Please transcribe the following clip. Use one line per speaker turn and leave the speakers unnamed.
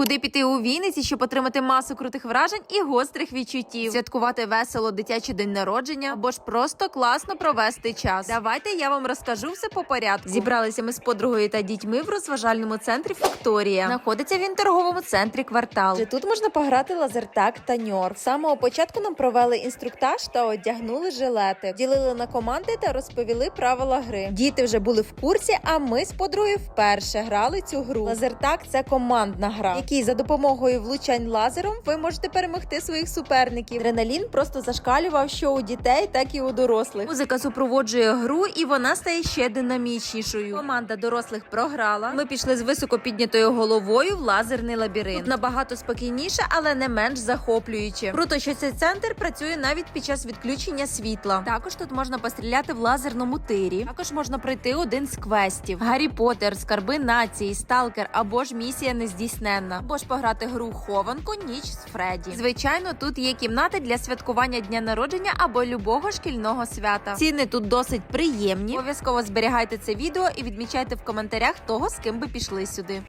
Куди піти у Вінниці, щоб отримати масу крутих вражень і гострих відчуттів, святкувати весело дитячий день народження або ж просто класно провести час. Давайте я вам розкажу все по порядку. Зібралися ми з подругою та дітьми в розважальному центрі Факторія. Знаходиться він в торговому центрі квартал. Вже тут можна пограти лазертак та ньор. З самого початку нам провели інструктаж та одягнули жилети, ділили на команди та розповіли правила гри. Діти вже були в курсі, а ми з подругою вперше грали цю гру. Лазертак це командна гра, якій за допомогою влучань лазером ви можете перемогти своїх суперників. Адреналін просто зашкалював що у дітей, так і у дорослих. Музика супроводжує гру, і вона стає ще динамічнішою. Команда дорослих програла. Ми пішли з високо піднятою головою в лазерний лабіринт. Тут набагато спокійніше, але не менш захоплююче. Круто, що цей центр працює навіть під час відключення світла. Також тут можна постріляти в лазерному тирі. Також можна пройти один з квестів: Гаррі Поттер, скарби нації, сталкер або ж місія нездійсненна, або ж пограти гру хованку ніч з Фредді. Звичайно, тут є кімнати для святкування дня народження або любого шкільного свята. Ціни тут досить приємні. Обов'язково зберігайте це відео і відмічайте в коментарях того, з ким би пішли сюди.